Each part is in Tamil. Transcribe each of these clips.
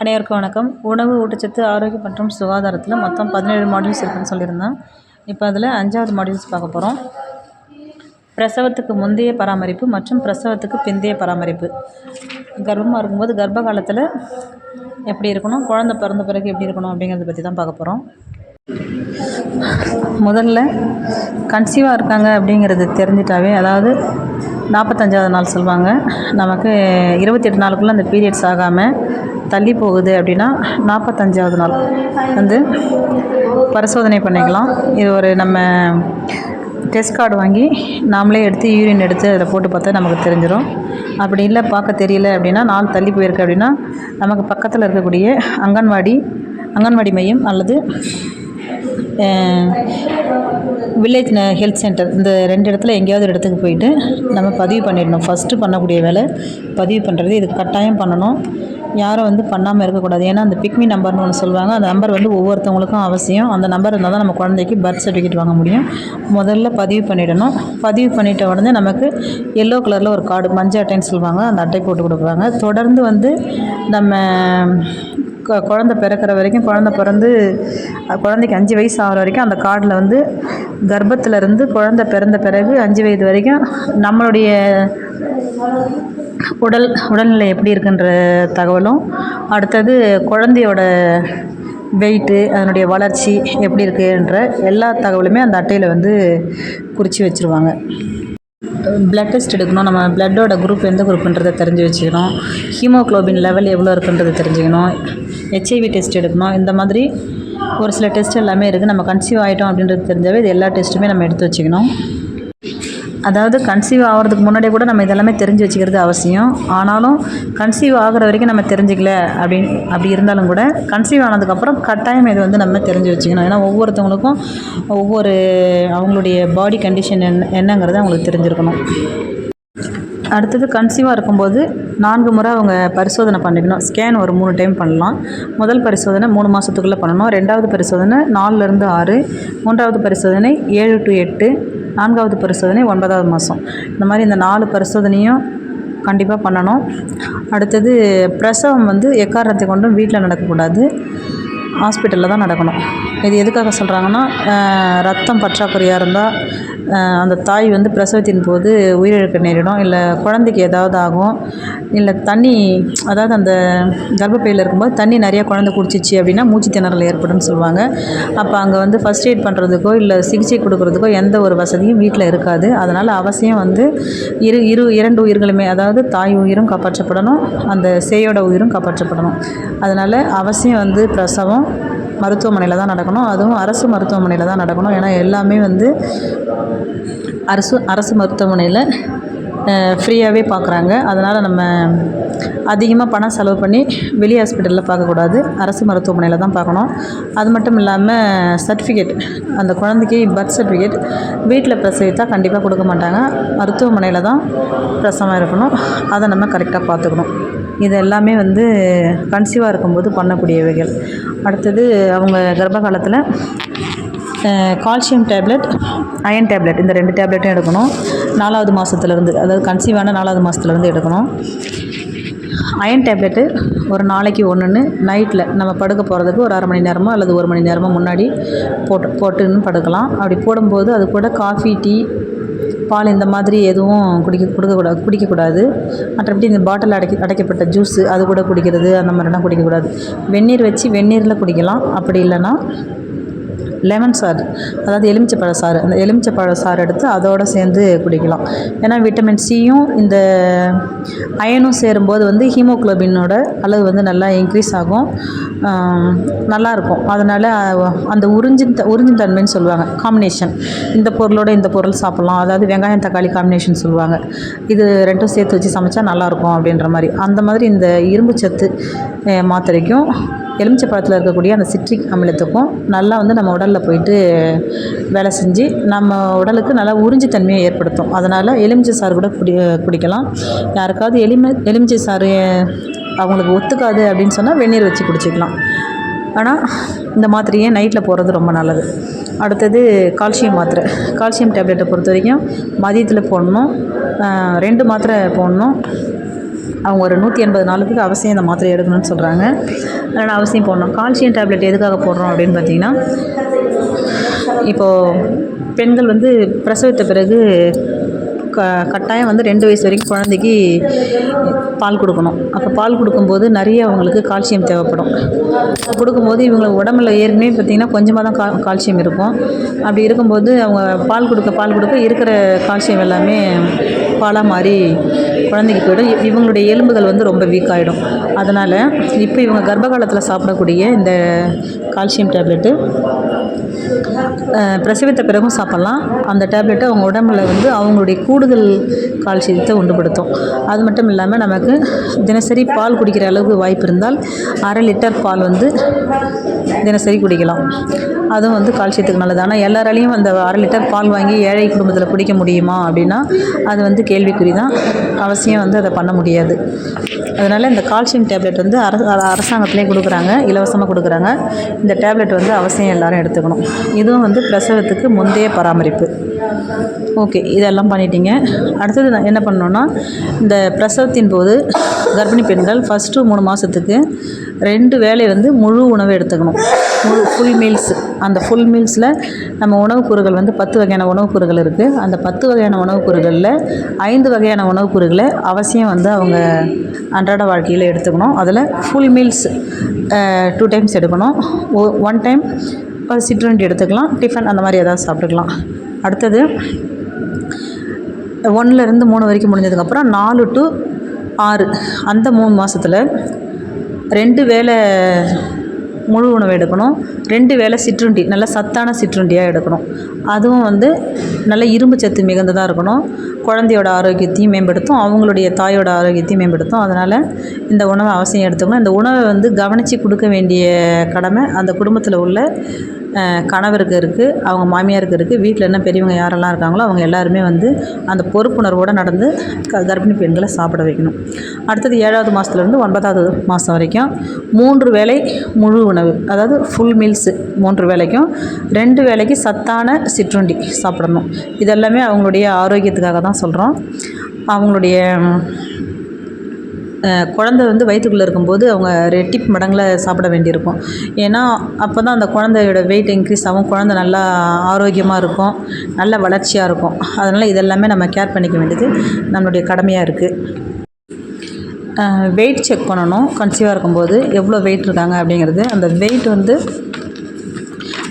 அனைவருக்கும் வணக்கம். உணவு ஊட்டச்சத்து ஆரோக்கியம் மற்றும் சுகாதாரத்தில் மொத்தம் பதினேழு மாடியூல்ஸ் இருக்குதுன்னு சொல்லியிருந்தேன். இப்போ அதில் அஞ்சாவது மாடியூல்ஸ் பார்க்க போகிறோம் பிரசவத்துக்கு முந்தைய பராமரிப்பு மற்றும் பிரசவத்துக்கு பிந்தைய பராமரிப்பு. கர்ப்பமாக இருக்கும்போது கர்ப்ப காலத்தில் எப்படி இருக்கணும் குழந்த பிறந்த பிறகு எப்படி இருக்கணும் அப்படிங்கிறத பற்றி தான் பார்க்க போகிறோம் முதல்ல கன்சீவாக இருக்காங்க அப்படிங்கிறது தெரிஞ்சிட்டாவே அதாவது நாற்பத்தஞ்சாவது நாள் சொல்லுவாங்க. நமக்கு இருபத்தெட்டு நாளுக்குள்ளே அந்த பீரியட்ஸ் ஆகாமல் தள்ளி போகுது அப்படின்னா நாற்பத்தஞ்சாவது நாள் வந்து பரிசோதனை பண்ணிக்கலாம். இது ஒரு நம்ம டெஸ்ட் கார்டு வாங்கி நாமளே எடுத்து யூரின் எடுத்து அதில் போட்டு பார்த்தா நமக்கு தெரிஞ்சிடும் அப்படி இல்லை பார்க்க தெரியல அப்படின்னா நாள் தள்ளி போயிருக்கு அப்படின்னா நமக்கு பக்கத்தில் இருக்கக்கூடிய அங்கன்வாடி அங்கன்வாடி மையம் அல்லது வில்லேஜ் ஹெல்த் சென்டர் இந்த ரெண்டு இடத்துல எங்கேயாவது ஒரு இடத்துக்கு போயிட்டு நம்ம பதிவு பண்ணிடணும். ஃபஸ்ட்டு பண்ணக்கூடிய வேலை பதிவு பண்ணுறது இது கட்டாயம் பண்ணணும். யாரும் வந்து பண்ணாமல் இருக்கக்கூடாது. ஏன்னா அந்த பிக்மி நம்பர்னு ஒன்று சொல்லுவாங்க. அந்த நம்பர் வந்து ஒவ்வொருத்தவங்களுக்கும் அவசியம். அந்த நம்பர் இருந்தால் தான் நம்ம குழந்தைக்கு பர்த் சர்டிஃபிகேட் வாங்க முடியும். முதல்ல பதிவு பண்ணிடணும். பதிவு பண்ணிட்ட உடனே நமக்கு எல்லோ கலரில் ஒரு கார்டு மஞ்சள் அட்டைன்னு சொல்லுவாங்க. அந்த அட்டை போட்டு கொடுப்பாங்க தொடர்ந்து வந்து நம்ம குழந்த பிறக்கிற வரைக்கும் குழந்த பிறந்து குழந்தைக்கு அஞ்சு வயசு ஆகிற வரைக்கும் அந்த கார்டில் வந்து கர்ப்பத்திலேருந்து குழந்த பிறந்த பிறகு அஞ்சு வயது வரைக்கும் நம்மளுடைய உடல் உடல்நிலை எப்படி இருக்குன்ற தகவலும் அடுத்தது குழந்தையோட வெயிட்டு அதனுடைய வளர்ச்சி எப்படி இருக்குன்ற எல்லா தகவலுமே அந்த அட்டையில் வந்து குறித்து வச்சுருவாங்க. ப்ளட் டெஸ்ட் எடுக்கணும். நம்ம ப்ளட்டோட குரூப் எந்த குரூப்புன்றதை தெரிஞ்சு வச்சுக்கணும். ஹீமோக்ளோபின் லெவல் எவ்வளோ இருக்குன்றதை தெரிஞ்சுக்கணும். ஹெச்ஐவி டெஸ்ட் எடுக்கணும்? இந்த மாதிரி ஒரு சில டெஸ்ட் எல்லாமே இருக்குது நம்ம கன்சீவ் ஆகிட்டோம் அப்படின்றது தெரிஞ்சாவே இது எல்லா டெஸ்ட்டுமே நம்ம எடுத்து வச்சுக்கணும். அதாவது கன்சீவ் ஆகிறதுக்கு முன்னாடியே கூட நம்ம இதெல்லாமே தெரிஞ்சு வச்சுக்கிறது அவசியம். ஆனாலும் கன்சீவ் ஆகிற வரைக்கும் நம்ம தெரிஞ்சிக்கல அப்படின்னு அப்படி இருந்தாலும் கூட கன்சீவ் ஆனதுக்கப்புறம் கட்டாயம் இது வந்து நம்ம தெரிஞ்சு வச்சுக்கணும். ஏன்னா ஒவ்வொருத்தவங்களுக்கும் ஒவ்வொரு அவங்களுடைய பாடி கண்டிஷன் என்ன என்னங்கிறத அவங்களுக்கு தெரிஞ்சிருக்கணும். அடுத்தது கன்சீவாக இருக்கும்போது நான்கு முறை அவங்க பரிசோதனை பண்ணிக்கணும். ஸ்கேன் ஒரு மூணு டைம் பண்ணலாம். முதல் பரிசோதனை மூணு மாதத்துக்குள்ளே பண்ணணும். ரெண்டாவது பரிசோதனை நாலுலேருந்து ஆறு. மூன்றாவது பரிசோதனை ஏழு டு எட்டு. நான்காவது பரிசோதனை ஒன்பதாவது மாதம் இந்த மாதிரி இந்த நாலு பரிசோதனையும் கண்டிப்பாக பண்ணணும். அடுத்தது பிரசவம் வந்து எக்காரணத்தை கொண்டும் வீட்டில் நடக்கக்கூடாது. ஹாஸ்பிட்டலில் தான் நடக்கணும். இது எதுக்காக சொல்கிறாங்கன்னா ரத்தம் பற்றாக்குறையாக இருந்தால் அந்த தாய் வந்து பிரசவத்தின் போது உயிரிழக்க நேரிடும். இல்லை குழந்தைக்கு ஏதாவது ஆகும். இல்லை தண்ணி அதாவது அந்த கர்ப்பப்பையில் இருக்கும்போது தண்ணி நிறையா குழந்தை குடிச்சிச்சு அப்படின்னா மூச்சு திணறல் ஏற்படும்னு சொல்லுவாங்க. அப்போ அங்கே வந்து ஃபஸ்ட் எய்ட் பண்ணுறதுக்கோ இல்லை சிகிச்சை கொடுக்குறதுக்கோ எந்த ஒரு வசதியும் வீட்டில் இருக்காது. அதனால் அவசியம் வந்து இரு இரு இரண்டு உயிர்களுமே அதாவது தாய் உயிரும் காப்பாற்றப்படணும் அந்த சேயோட உயிரும் காப்பாற்றப்படணும். அதனால் அவசியம் வந்து பிரசவம் மருத்துவமனையில் தான் நடக்கணும். அதுவும் அரசு மருத்துவமனையில் தான் நடக்கணும். ஏன்னா எல்லாமே வந்து அரசு அரசு மருத்துவமனையில் ஃப்ரீயாகவே பார்க்குறாங்க அதனால் நம்ம அதிகமாக பணம் செலவு பண்ணி வெளி ஹாஸ்பிட்டலில் பார்க்கக்கூடாது அரசு மருத்துவமனையில் தான் பார்க்கணும் அது மட்டும் இல்லாமல் சர்டிஃபிகேட் அந்த குழந்தைக்கு பர்த் சர்டிஃபிகேட் வீட்டில் பிரசவித்தால் கண்டிப்பாக கொடுக்க மாட்டாங்க. மருத்துவமனையில் தான் பிரசவம் இருக்கணும். அதை நம்ம கரெக்டாக பார்த்துக்கணும். இது எல்லாமே வந்து கன்சீவாக இருக்கும்போது பண்ணக்கூடியவைகள் அடுத்தது அவங்க கர்ப்ப காலத்தில் கால்சியம் டேப்லெட் அயன் டேப்லெட் இந்த ரெண்டு டேப்லெட்டும் எடுக்கணும். நாலாவது மாதத்துலேருந்து அதாவது கன்சீவான நாலாவது மாதத்துலேருந்து எடுக்கணும். அயன் டேப்லெட்டு ஒரு நாளைக்கு ஒன்றுன்னு நைட்டில் நம்ம படுக்க போகிறதுக்கு ஒரு அரை மணி நேரமோ அல்லது ஒரு மணி நேரமோ முன்னாடி போட்டு போட்டுன்னு படுக்கலாம். அப்படி போடும்போது அது கூட காஃபி டீ பால் இந்த மாதிரி எதுவும் குடிக்க கொடுக்கக்கூடாது குடிக்கக்கூடாது. மற்றபடி இந்த பாட்டில் அடைக்க அடைக்கப்பட்ட ஜூஸு அது கூட குடிக்கிறது அந்த மாதிரிலாம் குடிக்கக்கூடாது. வெந்நீர் வச்சு வெந்நீரில் குடிக்கலாம். அப்படி இல்லைன்னா லெமன் சாறு அதாவது எலுமிச்சைப்பழ சாறு. அந்த எலுமிச்சைப்பழ சாறு எடுத்து அதோடு சேர்ந்து குடிக்கலாம். ஏன்னா விட்டமின் சியும் இந்த அயனும் சேரும்போது வந்து ஹீமோக்ளோபினோட அளவு வந்து நல்லா இன்க்ரீஸ் ஆகும். நல்லாயிருக்கும் அதனால் அந்த உறிஞ்சின் உறிஞ்சின் தன்மைன்னு சொல்லுவாங்க. காம்பினேஷன் இந்த பொருளோட இந்த பொருள் சாப்பிட்லாம். அதாவது வெங்காயம் தக்காளி காம்பினேஷன் சொல்லுவாங்க. இது ரெண்டும் சேர்த்து வச்சு சமைச்சா நல்லாயிருக்கும் அப்படின்ற மாதிரி. அந்த மாதிரி இந்த இரும்பு சத்து மாத்திரைக்கும் எலுமிச்சை பழத்தில் இருக்கக்கூடிய அந்த சிட்ரிக் அமிலத்துக்கும் நல்லா வந்து நம்ம உடலில் போயிட்டு வேலை செஞ்சு நம்ம உடலுக்கு நல்லா உறிஞ்சி தன்மையை ஏற்படுத்தும். அதனால் எலுமிச்சை சாறு கூட குடி குடிக்கலாம். யாருக்காவது எலுமி எலுமிச்சை சாறு அவங்களுக்கு ஒத்துக்காது அப்படின்னு சொன்னால் வெந்நீர் வச்சு குடிச்சிக்கலாம். ஆனால் இந்த மாத்திரையே நைட்டில் போகிறது ரொம்ப நல்லது. அடுத்தது கால்சியம் மாத்திரை. கால்சியம் டேப்லெட்டை பொறுத்த வரைக்கும் மதியத்தில் போடணும். ரெண்டு மாத்திரை போடணும். அவங்க ஒரு நூற்றி எண்பது நாளுக்கு அவசியம் இந்த மாத்திரை எடுக்கணும்னு சொல்கிறாங்க அதனால் அவசியம் போடணும். கால்சியம் டேப்லெட் எதுக்காக போடுறோம் அப்படின்னு பார்த்தீங்கன்னா இப்போது பெண்கள் வந்து பிரசவித்த பிறகு க கட்டாயம் வந்து ரெண்டு வயசு வரைக்கும் குழந்தைக்கு பால் கொடுக்கணும். அப்போ பால் கொடுக்கும்போது நிறைய அவங்களுக்கு கால்சியம் தேவைப்படும். கொடுக்கும்போது இவங்க உடம்புல ஏற்கனவே பார்த்திங்கன்னா கொஞ்சமாக தான் கா கால்சியம் இருக்கும். அப்படி இருக்கும்போது அவங்க பால் கொடுக்க பால் கொடுக்க இருக்கிற கால்சியம் எல்லாமே பாலாக மாறி குழந்தைக்கு போயிடும். இ- இவங்களுடைய எலும்புகள் வந்து ரொம்ப வீக் ஆகிடும் அதனால் இப்போ இவங்க கர்ப்ப காலத்தில் சாப்பிடக்கூடிய இந்த கால்சியம் டேப்லெட்டு பிரசவித்த பிறகும் சாப்பிட்லாம். அந்த டேப்லெட்டை அவங்க உடம்புல வந்து அவங்களுடைய கூடுதல் கால்சியத்தை உண்டுபடுத்தும். அது மட்டும் இல்லாமல் நமக்கு தினசரி பால் குடிக்கிற அளவுக்கு வாய்ப்பு இருந்தால் அரை லிட்டர் பால் வந்து தினசரி குடிக்கலாம். அதுவும் வந்து கால்சியத்துக்கு நல்லது. ஆனால் எல்லாராலையும் அந்த அரை லிட்டர் பால் வாங்கி ஏழை குடும்பத்தில் குடிக்க முடியுமா அப்படின்னா அது வந்து கேள்விக்குறி தான் அவசியம் வந்து அதை பண்ண முடியாது. அதனால் இந்த கால்சியம் டேப்லெட் வந்து அரச அரசாங்கத்திலே கொடுக்குறாங்க இலவசமாக கொடுக்குறாங்க. இந்த டேப்லெட் வந்து அவசியம் எல்லாரும் எடுத்துக்கணும். இதுவும் வந்து பிரசவத்துக்கு முந்தைய பராமரிப்பு. ஓகே இதெல்லாம் பண்ணிட்டீங்க. அடுத்தது நான் என்ன பண்ணோன்னா இந்த பிரசவத்தின் போது கர்ப்பிணி பெண்கள் ஃபஸ்ட்டு மூணு மாதத்துக்கு ரெண்டு வேலையை வந்து முழு உணவு எடுத்துக்கணும். முழு ஃபுல் மீல்ஸ் அந்த ஃபுல் மீல்ஸில் நம்ம உணவுக்கூறுகள் வந்து பத்து வகையான உணவுக்கூறுகள் இருக்குது அந்த பத்து வகையான உணவுக்கூறுகளில் ஐந்து வகையான உணவுக்கூறுகளை அவசியம் வந்து அவங்க அன்றாட வாழ்க்கையில் எடுத்துக்கணும். அதில் ஃபுல் மீல்ஸ் டூ டைம்ஸ் எடுக்கணும். ஒன் டைம் சிற்றுண்டி எடுத்துக்கலாம். டிஃபன் அந்த மாதிரி எதாவது சாப்பிட்டுக்கலாம். அடுத்தது ஒன்றுலேருந்து மூணு வரைக்கும் முடிஞ்சதுக்கப்புறம் நாலு டு ஆறு. அந்த மூணு மாதத்தில் ரெண்டு வேளை முழு உணவு எடுக்கணும். ரெண்டு வேளை சிற்றுண்டி நல்ல சத்தான சிற்றுண்டியாக எடுக்கணும். அதுவும் வந்து நல்ல இரும்பு சத்து மிகுந்ததாக இருக்கணும். குழந்தையோட ஆரோக்கியத்தையும் மேம்படுத்தும் அவங்களுடைய தாயோட ஆரோக்கியத்தையும் மேம்படுத்தும். அதனால் இந்த உணவை அவசியம் எடுத்துக்கணும். இந்த உணவை வந்து கவனித்து கொடுக்க வேண்டிய கடமை அந்த குடும்பத்தில் உள்ள கணவருக்கு இருக்குது அவங்க மாமியாருக்கு இருக்குது வீட்டில் என்ன பெரியவங்க யாரெல்லாம் இருக்காங்களோ அவங்க எல்லாருமே வந்து அந்த பொறுப்புணர்வோடு நடந்து க கர்ப்பிணி பெண்களை சாப்பிட வைக்கணும். அடுத்தது ஏழாவது மாதத்துலேருந்து ஒன்பதாவது மாதம் வரைக்கும் மூன்று வேளை முழு உணவு அதாவது ஃபுல் மீல்ஸு மூன்று வேலைக்கும் ரெண்டு வேலைக்கு சத்தான சிற்றுண்டி சாப்பிடணும். இதெல்லாமே அவங்களுடைய ஆரோக்கியத்துக்காக தான் சொல்கிறோம் அவங்களுடைய குழந்த குழந்தை வந்து வயிற்றுக்குள்ளே இருக்கும்போது அவங்க ரெட்டிப் மடங்கில் சாப்பிட வேண்டியிருக்கும். ஏன்னா அப்போ தான் அந்த குழந்தையோட வெயிட் இன்க்ரீஸ் ஆகும். குழந்தை நல்லா ஆரோக்கியமாக இருக்கும். நல்ல வளர்ச்சியாக இருக்கும். அதனால் இதெல்லாமே நம்ம கேர் பண்ணிக்க வேண்டியது நம்மளுடைய கடமையாக இருக்குது வெயிட் செக் பண்ணணும். கன்சீவாக இருக்கும்போது எவ்வளோ வெயிட் இருக்காங்க அப்படிங்கிறது. அந்த வெயிட் வந்து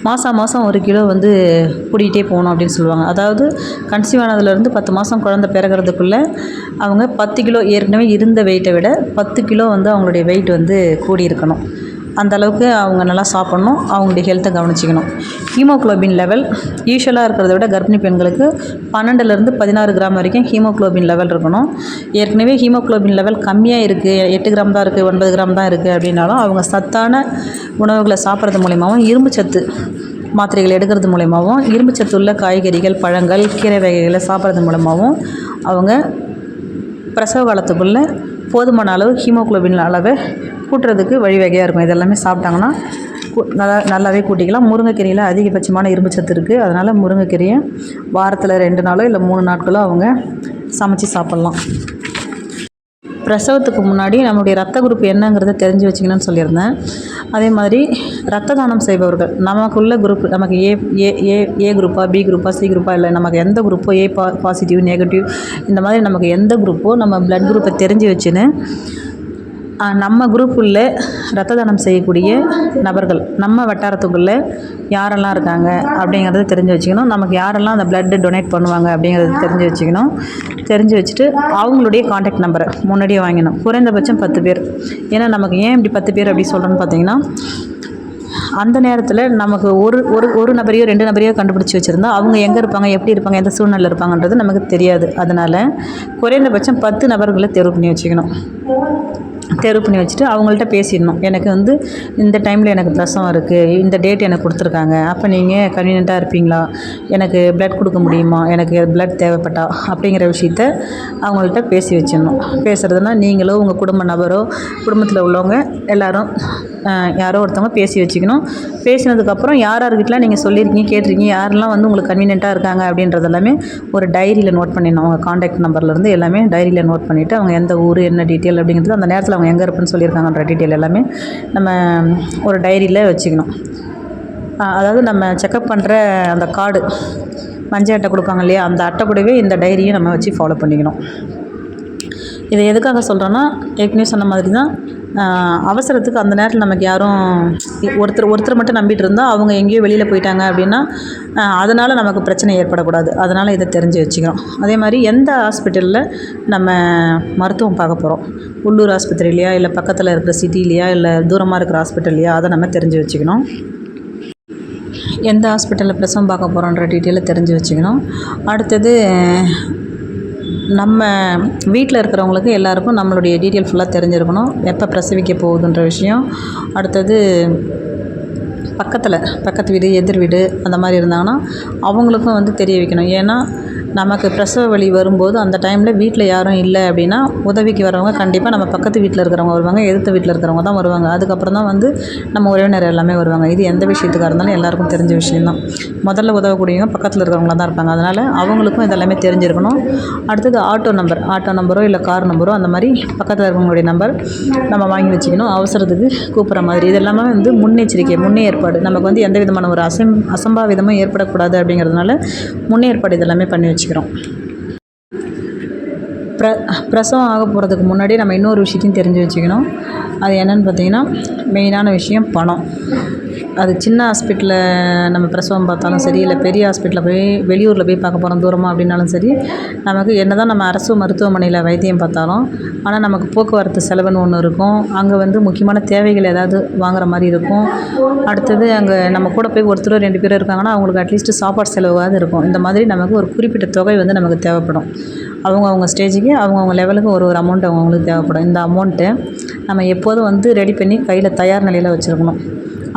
மாதம் மாதம் ஒரு கிலோ வந்து கூட்டிகிட்டே போகணும் அப்படின்னு சொல்லுவாங்க. அதாவது கன்சீவ் ஆனதுலேருந்து பத்து மாதம் குழந்தை பிறகுறதுக்குள்ளே அவங்க பத்து கிலோ ஏற்கனவே இருந்த வெயிட்டை விட பத்து கிலோ வந்து அவங்களுடைய வெயிட் வந்து கூடி அந்த அளவுக்கு அவங்க நல்லா சாப்பிட்ணும் அவங்களுடைய ஹெல்த்தை கவனிச்சிக்கணும். ஹீமோகுளோபின் லெவல் யூஸ்வலாக இருக்கிறத விட கர்ப்பிணி பெண்களுக்கு பன்னெண்டுலேருந்து பதினாறு கிராம் வரைக்கும் ஹீமோகுளோபின் லெவல் இருக்கணும். ஏற்கனவே ஹீமோகுளோபின் லெவல் கம்மியாக இருக்குது எட்டு கிராம் தான் இருக்குது ஒன்பது கிராம் தான் இருக்குது அப்படின்னாலும் அவங்க சத்தான உணவுகளை சாப்பிட்றது மூலிமாவும் இரும்பு சத்து மாத்திரைகள் எடுக்கிறது மூலயமாவும் இரும்பு சத்துள்ள காய்கறிகள் பழங்கள் கீரை வகைகளை சாப்பிட்றது மூலமாகவும் அவங்க பிரசவ காலத்துக்குள்ளே போதுமான அளவு ஹீமோகுளோபின் அளவை கூட்டுறதுக்கு வழிவகையாக இருக்கும். இதெல்லாமே சாப்பிட்டாங்கன்னா கூ- நல்லா நல்லாவே கூட்டிக்கலாம். முருங்கைக்கீரையில் அதிகபட்சமான இரும்பு சத்து இருக்குது அதனால் முருங்கைக்கீரையை வாரத்தில் ரெண்டு நாளோ இல்லை மூணு நாட்களோ அவங்க சமைச்சு சாப்பிட்லாம். பிரசவத்துக்கு முன்னாடி நம்மளுடைய ரத்த குரூப் என்னங்கிறத தெரிஞ்சு வச்சுக்கணும்னு சொல்லியிருந்தேன். அதே மாதிரி ரத்த தானம் செய்பவர்கள் நமக்குள்ள குரூப் நமக்கு ஏ ஏ ஏ ஏ குரூப்பாக பி குரூப்பாக சி குரூப்பாக இல்லை நமக்கு எந்த குரூப்போ ஏ பா பாசிட்டிவ் நெகட்டிவ் இந்த மாதிரி நமக்கு எந்த குரூப்போ நம்ம பிளட் குரூப்பை தெரிஞ்சு வச்சுன்னு நம்ம குரூப்புள்ள ரத்த தானம் செய்யக்கூடிய நபர்கள் நம்ம வட்டாரத்துக்குள்ளே யாரெல்லாம் இருக்காங்க அப்படிங்கிறத தெரிஞ்சு வச்சுக்கணும். நமக்கு யாரெல்லாம் அந்த பிளட்டு டொனேட் பண்ணுவாங்க அப்படிங்கிறத தெரிஞ்சு வச்சுக்கணும். தெரிஞ்சு வச்சுட்டு அவங்களுடைய காண்டாக்ட் நம்பரை முன்னாடியே வாங்கினோம் குறைந்தபட்சம் பத்து பேர். ஏன்னா நமக்கு ஏன் இப்படி பத்து பேர் அப்படி சொல்கிறோன்னு பார்த்தீங்கன்னா அந்த நேரத்தில் நமக்கு ஒரு ஒரு ஒரு நபரையோ ரெண்டு நபரையோ கண்டுபிடிச்சி வச்சுருந்தா அவங்க எங்கே இருப்பாங்க எப்படி இருப்பாங்க எந்த சூழ்நிலை இருப்பாங்கன்றது நமக்கு தெரியாது. அதனால் குறைந்தபட்சம் பத்து நபர்களை தேர்வு பண்ணி வச்சுக்கணும். தேர்வு பண்ணி வச்சுட்டு அவங்கள்ட்ட பேசிடணும். எனக்கு வந்து இந்த டைமில் எனக்கு பிரசவம் இருக்குது இந்த டேட் எனக்கு கொடுத்துருக்காங்க. அப்போ நீங்கள் கன்வீனியண்ட்டாக இருப்பீங்களா? எனக்கு பிளட் கொடுக்க முடியுமா? எனக்கு பிளட் தேவைப்பட்டா? அப்படிங்கிற விஷயத்த அவங்கள்ட்ட பேசி வச்சிடணும். பேசுகிறதுனா நீங்களோ உங்கள் குடும்ப நபரோ குடும்பத்தில் உள்ளவங்க எல்லோரும் யாரோ ஒருத்தவங்க பேசி வச்சுக்கணும். பேசினதுக்கப்புறம் யார் யார்கிட்டலாம் நீங்கள் சொல்லியிருக்கீங்க கேட்டிருக்கீங்க யாரெல்லாம் வந்து உங்களுக்கு கன்வீனியண்ட்டாக இருக்காங்க அப்படின்றது எல்லாமே ஒரு டைரியில் நோட் பண்ணிடணும். அவங்க காண்டாக்ட் நம்பர்லேருந்து எல்லாமே டைரியில் நோட் பண்ணிவிட்டு அவங்க எந்த ஊர் என்ன டீட்டெயில் அப்படிங்கிறது அந்த நேரத்தில் அவங்க எங்கே இருப்புன்னு சொல்லியிருக்காங்கன்ற டீட்டெயில் எல்லாமே நம்ம ஒரு டைரியில் வச்சுக்கணும். அதாவது நம்ம செக்கப் பண்ணுற அந்த கார்டு மஞ்சள் அட்டை கொடுப்பாங்க இல்லையா அந்த அட்டை கூடவே இந்த டைரியும் நம்ம வச்சு ஃபாலோ பண்ணிக்கணும். இதை எதுக்காக சொல்கிறேன்னா ஏற்கனவே சொன்ன மாதிரி தான் அவசரத்துக்கு அந்த நேரத்தில் நமக்கு யாரும் ஒருத்தர் ஒருத்தர் மட்டும் நம்பிட்டு இருந்தால் அவங்க எங்கேயோ வெளியில் போயிட்டாங்க அப்படின்னா அதனால் நமக்கு பிரச்சனை ஏற்படக்கூடாது. அதனால் இதை தெரிஞ்சு வச்சுக்கிறோம். அதே மாதிரி எந்த ஹாஸ்பிட்டலில் நம்ம மருத்துவம் பார்க்க போகிறோம் உள்ளூர் ஆஸ்பத்திரிலையா இல்லை பக்கத்தில் இருக்கிற சிட்டிலையா இல்லை தூரமாக இருக்கிற ஹாஸ்பிட்டல்லையா அதை நம்ம தெரிஞ்சு வச்சுக்கணும். எந்த ஹாஸ்பிட்டலில் பிரசவம் பார்க்க போகிறோன்ற டீட்டெயிலை தெரிஞ்சு வச்சுக்கணும். அடுத்தது நம்ம வீட்டில் இருக்கிறவங்களுக்கு எல்லாருக்கும் நம்மளுடைய டீட்டெயில் ஃபுல்லாக தெரிஞ்சிருக்கணும். எப்போ பிரசவிக்க போகுதுன்ற விஷயம். அடுத்தது பக்கத்தில் பக்கத்து வீடு எதிர் வீடு அந்த மாதிரி இருந்தாங்கன்னா அவங்களுக்கும் வந்து தெரிய வைக்கணும். ஏன்னா நமக்கு பிரசவ வலி வரும்போது அந்த டைமில் வீட்டில் யாரும் இல்லை அப்படின்னா உதவிக்கு வரவங்க கண்டிப்பாக நம்ம பக்கத்து வீட்டில் இருக்கிறவங்க வருவாங்க எதிர்த்த வீட்டில் இருக்கிறவங்க தான் வருவாங்க. அதுக்கப்புறம் தான் வந்து நம்ம உறவினர் எல்லாமே வருவாங்க. இது எந்த விஷயத்துக்காக இருந்தாலும் எல்லாருக்கும் தெரிஞ்ச விஷயம்தான். முதல்ல உதவக்கூடியவங்க பக்கத்தில் இருக்கிறவங்களா தான் இருப்பாங்க. அதனால் அவங்களுக்கும் இதெல்லாமே தெரிஞ்சிருக்கணும். அடுத்தது ஆட்டோ நம்பர் ஆட்டோ நம்பரோ இல்லை கார் நம்பரோ அந்த மாதிரி பக்கத்தில் இருக்கிறவங்களுடைய நம்பர் நம்ம வாங்கி வச்சுக்கணும். அவசரத்துக்கு கூப்பிட்ற மாதிரி. இது எல்லாமே வந்து முன்னெச்சரிக்கை முன்னேற்பாடு. நமக்கு வந்து எந்த விதமான ஒரு அசம் அசம்பாவிதமும் ஏற்படக்கூடாது அப்படிங்கிறதுனால முன்னேற்பாடு இதெல்லாமே பண்ணி வச்சுக்கிறோம். ப்ர பிரசவம் ஆக போகிறதுக்கு முன்னாடி நம்ம இன்னொரு விஷயத்தையும் தெரிஞ்சு வச்சுக்கணும். அது என்னென்னு பார்த்தீங்கன்னா மெயினான விஷயம் பணம். அது சின்ன ஹாஸ்பிட்டலில் நம்ம பிரசவம் பார்த்தாலும் சரி இல்லை பெரிய ஹாஸ்பிட்டலில் போய் வெளியூரில் போய் பார்க்க போகிறோம் தூரமாக அப்படின்னாலும் சரி நமக்கு என்ன தான் நம்ம அரசு மருத்துவமனையில் வைத்தியம் பார்த்தாலும் ஆனால் நமக்கு போக்குவரத்து செலவுன்னு ஒன்று இருக்கும். அங்கே வந்து முக்கியமான தேவைகள் ஏதாவது வாங்குற மாதிரி இருக்கும். அடுத்தது அங்கே நம்ம கூட போய் ஒருத்தர் ரெண்டு பேர் இருக்காங்கன்னா அவங்களுக்கு அட்லீஸ்ட் சாப்பாடு செலவாவது இருக்கும். இந்த மாதிரி நமக்கு ஒரு குறிப்பிட்ட தொகை வந்து நமக்கு தேவைப்படும். அவங்கவுங்க ஸ்டேஜுக்கு அவங்கவுங்க லெவலுக்கு ஒரு ஒரு அமௌண்ட் அவங்கவுங்களுக்கு தேவைப்படும். இந்த அமௌண்ட்டை நம்ம எப்போதும் வந்து ரெடி பண்ணி கையில் தயார் நிலையில் வச்சுருக்கணும்.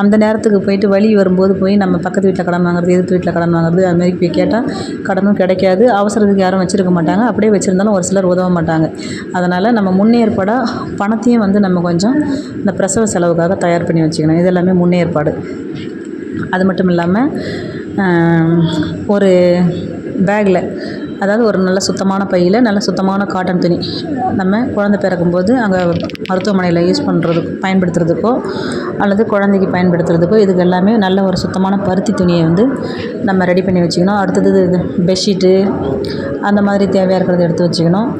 அந்த நேரத்துக்கு போயிட்டு வழி வரும்போது போய் நம்ம பக்கத்து வீட்டில் கடன் வாங்குறது எதிர்த்து வீட்டில் கடன் வாங்குறது அது மாதிரி போய் கேட்டால் கடனும் கிடைக்காது. அவசரத்துக்கு யாரும் வச்சுருக்க மாட்டாங்க. அப்படியே வச்சுருந்தாலும் ஒரு சிலர் உதவ மாட்டாங்க. அதனால் நம்ம முன்னேற்பாடாக பணத்தையும் வந்து நம்ம கொஞ்சம் இந்த பிரசவ செலவுக்காக தயார் பண்ணி வச்சுக்கணும். இது எல்லாமே முன்னேற்பாடு. அது மட்டும் இல்லாமல் ஒரு பேக்கில் அதாவது ஒரு நல்ல சுத்தமான பையில் நல்ல சுத்தமான காட்டன் துணி. நம்ம குழந்தை பிறக்கும்போது அங்கே மருத்துவமனையில் யூஸ் பண்ணுறதுக்கு பயன்படுத்துகிறதுக்கோ அல்லது குழந்தைக்கு பயன்படுத்துகிறதுக்கோ இதுக்கு எல்லாமே நல்ல ஒரு சுத்தமான பருத்தி துணியை வந்து நம்ம ரெடி பண்ணி வச்சுக்கணும். அடுத்தது இது பெட்ஷீட்டு அந்த மாதிரி தேவையாக இருக்கிறத எடுத்து வச்சுக்கணும்.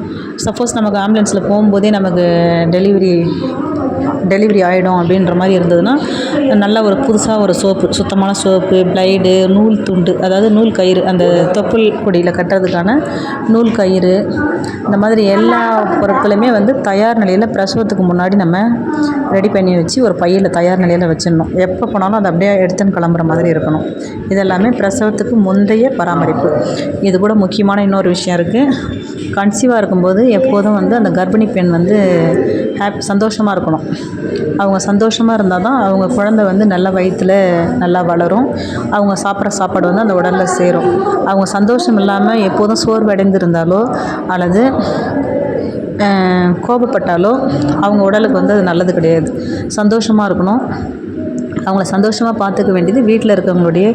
சப்போஸ் நமக்கு ஆம்புலன்ஸில் போகும்போதே நமக்கு டெலிவரி டெலிவரி ஆகிடும் அப்படின்ற மாதிரி இருந்ததுன்னா நல்ல ஒரு புதுசாக ஒரு சோப்பு சுத்தமான சோப்பு ப்ளைடு நூல் துண்டு அதாவது நூல் கயிறு அந்த தொப்புள் கொடியில் கட்டுறதுக்கான நூல் கயிறு இந்த மாதிரி எல்லா பொருட்களுமே வந்து தயார் நிலையில் பிரசவத்துக்கு முன்னாடி நம்ம ரெடி பண்ணி வச்சு ஒரு பையில் தயார் நிலையில் வச்சிடணும். எப்போ போனாலும் அதை அப்படியே எடுத்துன்னு கிளம்புற மாதிரி இருக்கணும். இதெல்லாமே பிரசவத்துக்கு முந்தைய பராமரிப்பு. இது கூட முக்கியமான இன்னொரு விஷயம் இருக்குது கன்சீவாக இருக்கும்போது எப்போதும் வந்து அந்த கர்ப்பிணி பெண் வந்து ஹாப் சந்தோஷமாக இருக்கணும். அவங்க சந்தோஷமாக இருந்தால் தான் அவங்க குழந்தை வந்து நல்ல வயிற்றில் நல்லா வளரும். அவங்க சாப்பிட்ற சாப்பாடு வந்து அந்த உடலில் சேரும். அவங்க சந்தோஷம் இல்லாமல் எப்போதும் சோர்வடைந்திருந்தாலோ அல்லது கோபப்பட்டாலோ அவங்க உடலுக்கு வந்து அது நல்லது கிடையாது. சந்தோஷமாக இருக்கணும். அவங்கள சந்தோஷமாக பார்த்துக்க வேண்டியது வீட்டில் இருக்கவங்களுடைய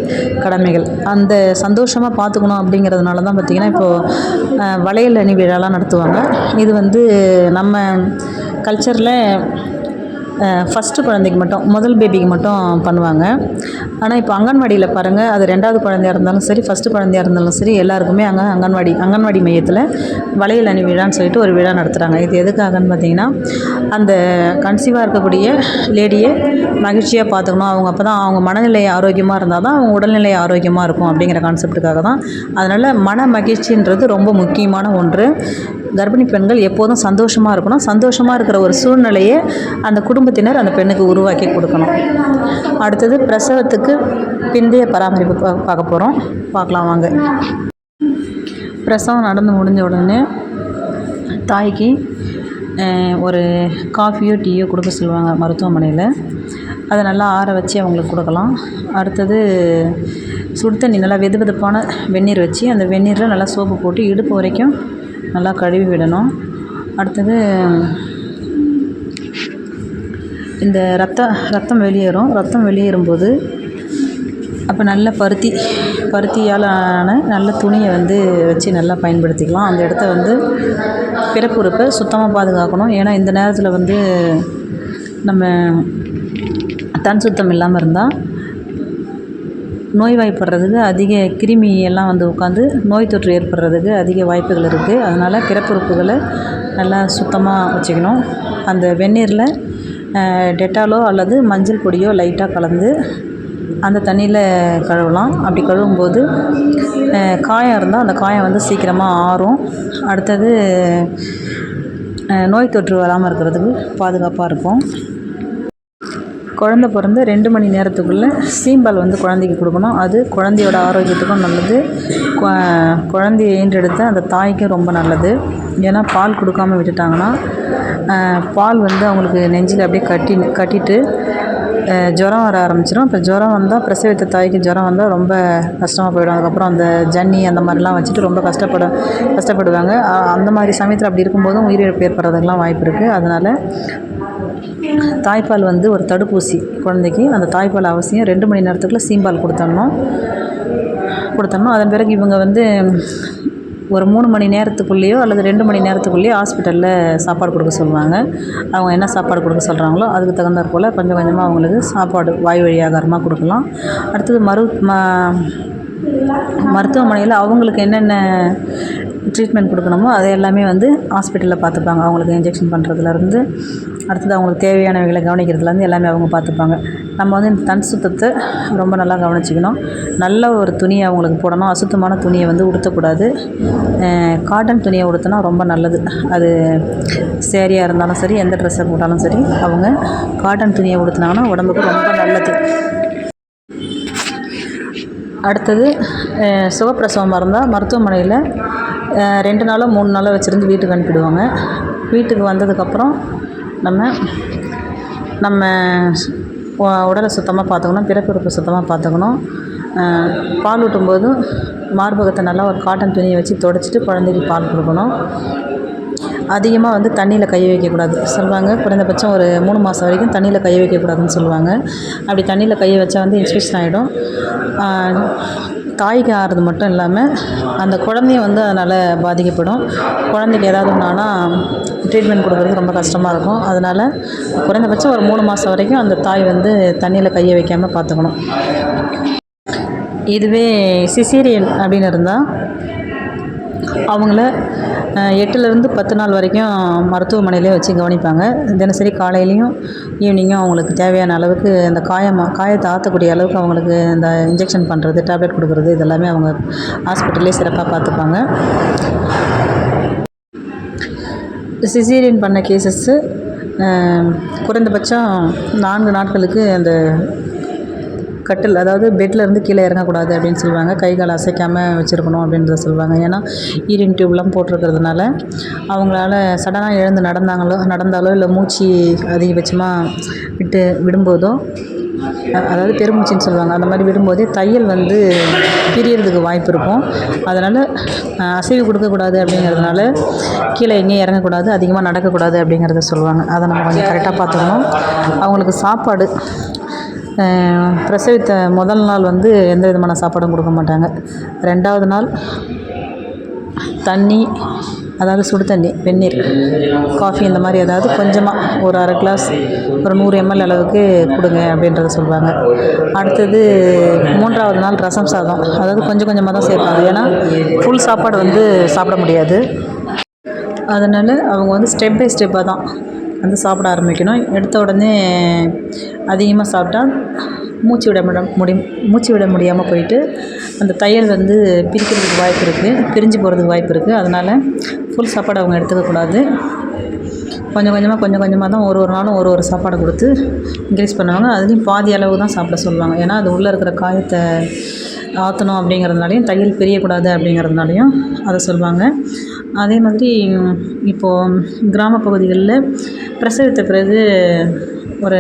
கடமைகள். அந்த சந்தோஷமாக பார்த்துக்கணும் அப்படிங்கிறதுனால தான் பார்த்திங்கன்னா இப்போது வளையல் அணி விழாலாம் நடத்துவாங்க. இது வந்து நம்ம கல்ச்சரில் ஃபஸ்ட்டு குழந்தைக்கு மட்டும் முதல் பேபிக்கு மட்டும் பண்ணுவாங்க. ஆனால் இப்போ அங்கன்வாடியில் பாருங்கள் அது ரெண்டாவது குழந்தையா இருந்தாலும் சரி ஃபஸ்ட்டு குழந்தையாக இருந்தாலும் சரி எல்லாருக்குமே அங்கே அங்கன்வாடி அங்கன்வாடி மையத்தில் வளையல் அணி விழான்னு சொல்லிட்டு ஒரு விழா நடத்துகிறாங்க இது எதுக்காகன்னு பார்த்தீங்கன்னா அந்த கன்சீவாக இருக்கக்கூடிய லேடியை மகிழ்ச்சியாக பார்த்துக்கணும். அவங்க அப்போ தான் அவங்க மனநிலை ஆரோக்கியமாக இருந்தால் தான் அவங்க உடல்நிலை ஆரோக்கியமாக இருக்கும் அப்படிங்கிற கான்செப்ட்டுக்காக தான். அதனால் மன மகிழ்ச்சின்றது ரொம்ப முக்கியமான ஒன்று. கர்ப்பிணி பெண்கள் எப்போதும் சந்தோஷமாக இருக்கணும். சந்தோஷமாக இருக்கிற ஒரு சூழ்நிலையை அந்த குடும்ப குடும்பத்தினர் அந்த பெண்ணுக்கு உருவாக்கி கொடுக்கணும். அடுத்தது பிரசவத்துக்கு பிந்தைய பராமரிப்பு பார்க்க போகிறோம் பார்க்கலாம் வாங்க. பிரசவம் நடந்து முடிஞ்ச உடனே தாய்க்கு ஒரு காஃபியோ டீயோ கொடுக்க சொல்லுவாங்க மருத்துவமனையில். அதை நல்லா ஆற வச்சு அவங்களுக்கு கொடுக்கலாம். அடுத்தது சுடு தண்ணி நல்லா வெது வெதுப்பான வெந்நீர் வச்சு அந்த வெந்நீரில் நல்லா சோப்பு போட்டு இடுப்பு வரைக்கும் நல்லா கழுவி விடணும். அடுத்தது இந்த ரத்த ரத்தம் வெளியேறும். ரத்தம் வெளியேறும்போது அப்போ நல்ல பருத்தி பருத்தியால் ஆன நல்ல துணியை வந்து வச்சு நல்லா பயன்படுத்திக்கலாம். அந்த இடத்த வந்து பிறப்புறுப்பை சுத்தமாக பாதுகாக்கணும். ஏன்னா இந்த நேரத்தில் வந்து நம்ம தன் சுத்தம் இல்லாமல் இருந்தால் நோய்வாய்ப்படுறதுக்கு அதிக கிருமி எல்லாம் வந்து உட்காந்து நோய் தொற்று ஏற்படுறதுக்கு அதிக வாய்ப்புகள் இருக்குது அதனால் பிறப்புறுப்புகளை நல்லா சுத்தமாக வச்சுக்கணும். அந்த வெந்நீரில் டெட்டாலோ அல்லது மஞ்சள் பொடியோ லைட்டாக கலந்து அந்த தண்ணியில் கழுவலாம். அப்படி கழுவும்போது காயம் இருந்தால் அந்த காயம் வந்து சீக்கிரமாக ஆறும். அடுத்தது நோய் தொற்று வராமல் இருக்கிறதுக்கு பாதுகாப்பாக இருக்கும். குழந்த பிறந்து ரெண்டு மணி நேரத்துக்குள்ளே சீம்பால் வந்து குழந்தைக்கு கொடுக்கணும். அது குழந்தையோட ஆரோக்கியத்துக்கும் நல்லது. கொ குழந்தைய ஈன்றெடுத்த அந்த தாய்க்கும் ரொம்ப நல்லது. ஏன்னா பால் கொடுக்காம விட்டுட்டாங்கன்னா பால் வந்து அவங்களுக்கு நெஞ்சில் அப்படியே கட்டி கட்டிட்டு ஜுரம் வர ஆரம்பிச்சிடும் இப்போ ஜுரம் வந்தால் பிரசவித்த தாய்க்கு ஜுரம் வந்தால் ரொம்ப கஷ்டமாக போயிடும். அதுக்கப்புறம் அந்த ஜன்னி அந்த மாதிரிலாம் வச்சுட்டு ரொம்ப கஷ்டப்பட கஷ்டப்படுவாங்க. அந்த மாதிரி சமயத்தில் அப்படி இருக்கும்போதும் உயிரிழப்பு ஏற்படுறதுக்கெலாம் வாய்ப்பு இருக்குது அதனால் தாய்ப்பால் வந்து ஒரு தடுப்பூசி குழந்தைக்கு. அந்த தாய்ப்பால் அவசியம். ரெண்டு மணி நேரத்துக்குள்ளே சீம்பால் கொடுத்தோம்னா கொடுத்தோம்னா அதன் பிறகு இவங்க வந்து ஒரு மூணு மணி நேரத்துக்குள்ளேயோ அல்லது ரெண்டு மணி நேரத்துக்குள்ளேயோ ஹாஸ்பிட்டலில் சாப்பாடு கொடுக்க சொல்லுவாங்க. அவங்க என்ன சாப்பாடு கொடுக்க சொல்கிறாங்களோ அதுக்கு தகுந்தாற் போல் கொஞ்சம் கொஞ்சமாக அவங்களுக்கு சாப்பாடு வாய் வழி ஆகாரமாக கொடுக்கலாம். அடுத்தது மரு ம மருத்துவமனையில் அவங்களுக்கு என்னென்ன ட்ரீட்மெண்ட் கொடுக்கணுமோ அதை எல்லாமே வந்து ஹாஸ்பிட்டலில் பார்த்துப்பாங்க. அவங்களுக்கு இன்ஜெக்ஷன் பண்ணுறதுலேருந்து அடுத்தது அவங்களுக்கு தேவையானவைகளை கவனிக்கிறதுலேருந்து எல்லாமே அவங்க பார்த்துப்பாங்க. நம்ம வந்து இந்த தன் சுத்தத்தை ரொம்ப நல்லா கவனிச்சிக்கணும். நல்ல ஒரு துணியை அவங்களுக்கு போடணும். அசுத்தமான துணியை வந்து உடுத்தக்கூடாது. காட்டன் துணியை உடுத்தினா ரொம்ப நல்லது. அது சேரீயாக இருந்தாலும் சரி எந்த ட்ரெஸ்ஸை போட்டாலும் சரி அவங்க காட்டன் துணியை உடுத்தினாங்கன்னா உடம்புக்கு ரொம்ப நல்லது. அடுத்தது சுகப்பிரசவமாக இருந்தால் மருத்துவமனையில் ரெண்டு நாளோ மூணு நாளோ வச்சுருந்து வீட்டுக்கு அனுப்பிடுவாங்க. வீட்டுக்கு வந்ததுக்கப்புறம் நம்ம நம்ம உடலை சுத்தமாக பார்த்துக்கணும் பிறப்புறுப்பை சுத்தமாக பார்த்துக்கணும். பால் ஊட்டும்போதும் மார்பகத்தை நல்லா ஒரு காட்டன் துணியை வச்சு துடச்சிட்டு குழந்தைக்கு பால் கொடுக்கணும். அதிகமாக வந்து தண்ணியில் கை வைக்கக்கூடாது. சொல்லுவாங்க குறைந்தபட்சம் ஒரு மூணு மாதம் வரைக்கும் தண்ணியில் கை வைக்கக்கூடாதுன்னு சொல்லுவாங்க. அப்படி தண்ணியில் கையை வச்சா வந்து இன்ஃபெக்ஷன் ஆகிடும் தாய்க்கு ஆறுறது மட்டும் இல்லாமல் அந்த குழந்தையும் வந்து அதனால் பாதிக்கப்படும். குழந்தைக்கு ஏதாவது ஒன்றுனா ட்ரீட்மெண்ட் கொடுக்குறது ரொம்ப கஷ்டமாக இருக்கும். அதனால் குறைந்தபட்சம் ஒரு மூணு மாதம் வரைக்கும் அந்த தாய் வந்து தண்ணியில் கையை வைக்காமல் பார்த்துக்கணும். இதுவே சிசீரியன் அப்படின்னு இருந்தால் அவங்கள எட்டுலேருந்து பத்து நாள் வரைக்கும் மருத்துவமனையிலே வச்சு கவனிப்பாங்க. தினசரி காலையிலையும் ஈவினிங்கும் அவங்களுக்கு தேவையான அளவுக்கு அந்த காயமாக காயத்தை ஆற்றக்கூடிய அளவுக்கு அவங்களுக்கு இந்த இன்ஜெக்ஷன் பண்ணுறது டேப்லெட் கொடுக்குறது இதெல்லாமே அவங்க ஹாஸ்பிட்டல்லே சிறப்பாக பார்த்துப்பாங்க சிசீரியன் பண்ண கேசஸ்ஸு குறைந்தபட்சம் நான்கு நாட்களுக்கு அந்த கட்டில் அதாவது பெட்லேருந்து கீழே இறங்கக்கூடாது அப்படின்னு சொல்லுவாங்க. கை கால் அசைக்காமல் வச்சுருக்கணும் அப்படின்றத சொல்லுவாங்க. ஏன்னா ஈரின் டியூப்லாம் போட்டிருக்கிறதுனால அவங்களால சடனாக எழுந்து நடந்தாங்களோ நடந்தாலோ இல்லை மூச்சு அதிகபட்சமாக விட்டு விடும்போதோ அதாவது பெருமூச்சின்னு சொல்லுவாங்க. அந்த மாதிரி விடும்போதே தையல் வந்து பிரியறதுக்கு வாய்ப்பு இருக்கும். அதனால் அசைவு கொடுக்கக்கூடாது அப்படிங்கிறதுனால கீழே எங்கேயும் இறங்கக்கூடாது அதிகமாக நடக்கக்கூடாது அப்படிங்கிறத சொல்லுவாங்க. அதை நம்ம கொஞ்சம் கரெக்டாக பார்த்துக்கணும். அவங்களுக்கு சாப்பாடு பிரசவித்த முதல் நாள் வந்து எந்த விதமான சாப்பாடும் கொடுக்க மாட்டாங்க. ரெண்டாவது நாள் தண்ணி அதாவது சுடு தண்ணி வெந்நீர் காஃபி இந்த மாதிரி ஏதாவது கொஞ்சமாக ஒரு அரை கிளாஸ் ஒரு நூறு எம்எல் அளவுக்கு கொடுங்க அப்படின்றத சொல்லுவாங்க அடுத்தது மூன்றாவது நாள் ரசம் சாதம். அதாவது கொஞ்சம் கொஞ்சமாக தான் சேர்ப்பாங்க. ஏன்னா ஃபுல் சாப்பாடு வந்து சாப்பிட முடியாது. அதனால் அவங்க வந்து ஸ்டெப் பை ஸ்டெப்பாக தான் வந்து சாப்பிட ஆரம்பிக்கணும். எடுத்த உடனே அதிகமாக சாப்பிட்டா மூச்சு விட முட முடி மூச்சு விட முடியாமல் போயிட்டு அந்த தையல் வந்து பிரிக்கிறதுக்கு வாய்ப்பு இருக்குது பிரிஞ்சு போகிறதுக்கு வாய்ப்பு இருக்குது அதனால் ஃபுல் சாப்பாடு அவங்க எடுத்துக்கக்கூடாது கொஞ்சம் கொஞ்சமாக கொஞ்சம் கொஞ்சமாக தான் ஒரு ஒரு நாளும் ஒரு ஒரு சாப்பாடு கொடுத்து இன்க்ரீஸ் பண்ணுவாங்க. அதுலேயும் பாதி அளவு தான் சாப்பிட சொல்லுவாங்க. ஏன்னா அது உள்ளே இருக்கிற காயத்தை ஆற்றணும் அப்படிங்கிறதுனாலையும் தையல் பிரியக்கூடாது அப்படிங்கிறதுனாலையும் அதை சொல்லுவாங்க. அதே மாதிரி இப்போது கிராம பகுதிகளில் பிரசவித்த பிறகு ஒரு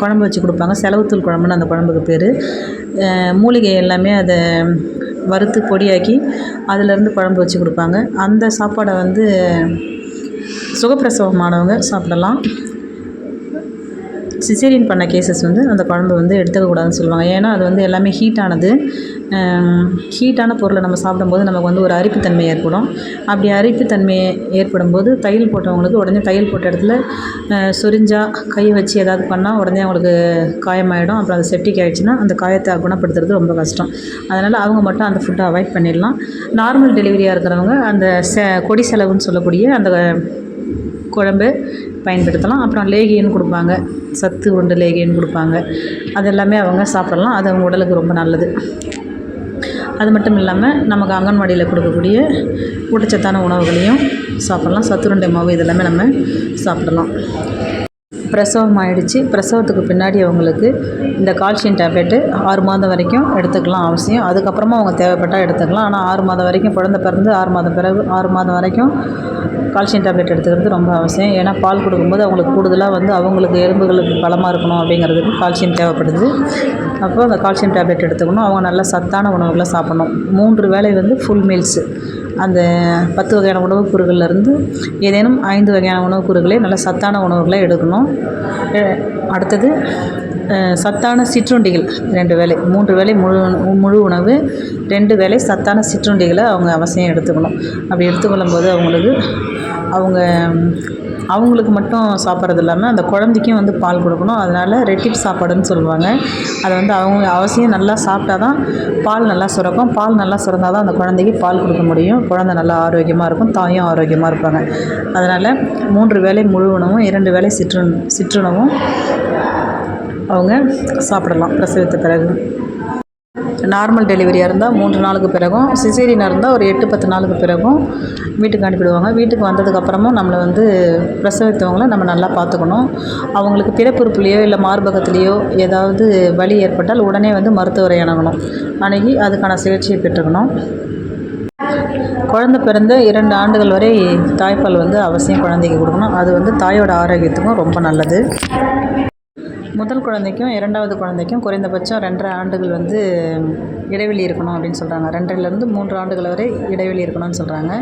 குழம்பு வச்சு கொடுப்பாங்க. செலவுத்தூள் குழம்புன்னு அந்த குழம்புக்கு பேர். மூலிகை எல்லாமே அதை வறுத்து பொடியாக்கி அதிலேருந்து குழம்பு வச்சு கொடுப்பாங்க. அந்த சாப்பாடை வந்து சுகப்பிரசவமானவங்க சாப்பிடலாம். சிசேரியன் பண்ண கேசஸ் வந்து அந்த குழம்பு வந்து எடுத்துக்கக்கூடாதுன்னு சொல்லுவாங்க. ஏன்னா அது வந்து எல்லாமே ஹீட்டானது ஹீட்டான பொருளை நம்ம சாப்பிடும்போது நமக்கு வந்து ஒரு அரிப்புத்தன்மை ஏற்படும். அப்படி அரிப்புத்தன்மை ஏற்படும் போது தையல் போட்டவங்களுக்கு உடனே தையல் போட்ட இடத்துல சொரிஞ்சா கை வச்சு ஏதாவது பண்ணால் உடனே அவங்களுக்கு காயமாயிடும். அப்புறம் அது செப்டிக் ஆகிடுச்சுன்னா அந்த காயத்தை குணப்படுத்துறது ரொம்ப கஷ்டம். அதனால் அவங்க மட்டும் அந்த ஃபுட்டை அவாய்ட் பண்ணிடலாம். நார்மல் டெலிவரியாக இருக்கிறவங்க அந்த செ கொடி செலவுன்னு சொல்லக்கூடிய அந்த குழம்பு பயன்படுத்தலாம். அப்புறம் லேகியன் கொடுப்பாங்க. சத்து உண்டு லேகியன் கொடுப்பாங்க. அது எல்லாமே அவங்க சாப்பிடலாம். அது அவங்க உடலுக்கு ரொம்ப நல்லது. அது மட்டும் இல்லாமல் நமக்கு அங்கன்வாடியில் கொடுக்கக்கூடிய ஊட்டச்சத்தான உணவுகளையும் சாப்பிட்லாம். சத்துருண்டை மாவு இதெல்லாமே நம்ம சாப்பிடலாம். பிரசவம் ஆயிடுச்சு. பிரசவத்துக்கு பின்னாடி அவங்களுக்கு இந்த கால்சியம் டேப்லெட்டு ஆறு மாதம் வரைக்கும் எடுத்துக்கலாம் அவசியம். அதுக்கப்புறமா அவங்க தேவைப்பட்டால் எடுத்துக்கலாம். ஆனால் ஆறு மாதம் வரைக்கும் குழந்த பிறந்து ஆறு மாதம் பிறகு ஆறு மாதம் வரைக்கும் கால்சியம் டேப்லெட் எடுத்துக்கிறது ரொம்ப அவசியம். ஏன்னா பால் கொடுக்கும்போது அவங்களுக்கு கூடுதலாக வந்து அவங்களுக்கு எலும்புகளுக்கு பலமாக இருக்கணும் அப்படிங்கிறதுக்கு கால்சியம் தேவைப்படுது. அப்போ அந்த கால்சியம் டேப்லெட் எடுத்துக்கணும். அவங்க நல்ல சத்தான உணவுகளை சாப்பிட்ணும். மூன்று வேளை வந்து ஃபுல் மீல்ஸு அந்த பத்து வகையான உணவுக் கூறுகள்லேருந்து ஏதேனும் ஐந்து வகையான உணவுக் கூறுகளை நல்ல சத்தான உணவுகளை எடுக்கணும். அடுத்தது சத்தான சிற்றுண்டிகள். ரெண்டு வேளை மூன்று வேலை முழு முழு உணவு ரெண்டு வேலை சத்தான சிற்றுண்டிகளை அவங்க அவசியம் எடுத்துக்கணும். அப்படி எடுத்துக்கொள்ளும் போது அவங்களுக்கு அவங்க அவங்களுக்கு மட்டும் சாப்பிட்றது இல்லாமல் அந்த குழந்தைக்கும் வந்து பால் கொடுக்கணும். அதனால் ரெட்டிப் சாப்பாடுன்னு சொல்லுவாங்க. அதை வந்து அவங்க அவசியம் நல்லா சாப்பிட்டா தான் பால் நல்லா சுரக்கும். பால் நல்லா சுரந்தால் தான் அந்த குழந்தைக்கு பால் கொடுக்க முடியும். குழந்த நல்லா ஆரோக்கியமாக இருக்கும். தாயும் ஆரோக்கியமாக இருப்பாங்க. அதனால் மூன்று வேலை முழு உணவும் இரண்டு வேலை சிற்று சிற்றுணவும் அவங்க சாப்பிடலாம் பிரசவித்த பிறகு. நார்மல் டெலிவரியாக இருந்தால் மூன்று நாளுக்கு பிறகும் சிசேரியனாக இருந்தால் ஒரு எட்டு பத்து நாளுக்கு பிறகும் வீட்டுக்கு அனுப்பிடுவாங்க. வீட்டுக்கு வந்ததுக்கப்புறமும் நம்மளை வந்து பிரசவித்தவங்கள நம்ம நல்லா பார்த்துக்கணும். அவங்களுக்கு பிறப்புறுப்புலேயோ இல்லை மார்பகத்துலேயோ ஏதாவது வலி ஏற்பட்டால் உடனே வந்து மருத்துவரை அணுகணும். அணுகி அதுக்கான சிகிச்சையை பெற்றுக்கணும். குழந்த பிறந்த இரண்டு ஆண்டுகள் வரை தாய்ப்பால் வந்து அவசியம் குழந்தைக்கு கொடுக்கணும். அது வந்து தாயோட ஆரோக்கியத்துக்கும் ரொம்ப நல்லது. முதல் குழந்தைக்கும் இரண்டாவது குழந்தைக்கும் குறைந்தபட்சம் ரெண்டரை ஆண்டுகள் வந்து இடைவெளி இருக்கணும் அப்படின்னு சொல்கிறாங்க ரெண்டரைலேருந்து மூன்று ஆண்டுகள் வரை இடைவெளி இருக்கணும்னு சொல்கிறாங்க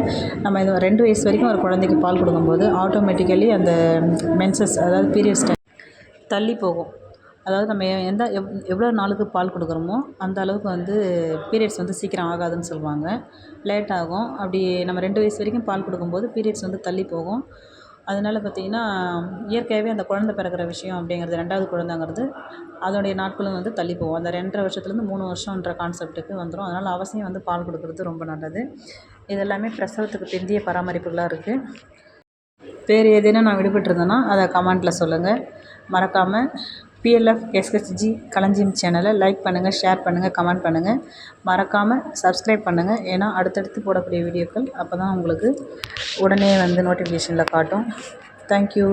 நம்ம இது ரெண்டு வயசு வரைக்கும் ஒரு குழந்தைக்கு பால் கொடுக்கும்போது ஆட்டோமேட்டிக்கலி அந்த மென்சஸ் அதாவது பீரியட்ஸ் டைம் தள்ளி போகும். அதாவது நம்ம எந்த எவ் எவ்வளோ நாளுக்கு பால் கொடுக்குறோமோ அந்த அளவுக்கு வந்து பீரியட்ஸ் வந்து சீக்கிரம் ஆகாதுன்னு சொல்லுவாங்க. லேட் ஆகும். அப்படி நம்ம ரெண்டு வயசு வரைக்கும் பால் கொடுக்கும்போது பீரியட்ஸ் வந்து தள்ளி போகும். அதனால் பார்த்திங்கன்னா இயற்கையாகவே அந்த குழந்த பிறக்கிற விஷயம் அப்படிங்கிறது ரெண்டாவது குழந்தைங்கிறது அதோடைய நாட்களும் வந்து தள்ளி போகும். அந்த ரெண்டரை வருஷத்துலேருந்து மூணு வருஷன்ற கான்செப்ட்டுக்கு வந்துடும் அதனால் அவசியம் வந்து பால் கொடுக்குறது ரொம்ப நல்லது. இது எல்லாமே பிரசவத்துக்கு பிந்திய பராமரிப்புகளாக இருக்குது வேறு ஏதேனும் நான் விடுபட்டிருந்தேன்னா அதை கமெண்ட்டில் சொல்லுங்கள் மறக்காமல் பிஎல்எஃப் எஸ்ஹெச்ஜி களஞ்சியம் சேனலை லைக் பண்ணுங்கள் ஷேர் பண்ணுங்கள் கமெண்ட் பண்ணுங்கள் மறக்காமல் சப்ஸ்கிரைப் பண்ணுங்கள் ஏன்னா அடுத்தடுத்து போடக்கூடிய வீடியோக்கள் அப்போ தான் உங்களுக்கு உடனே வந்து நோட்டிஃபிகேஷனில் காட்டும். தேங்க்யூ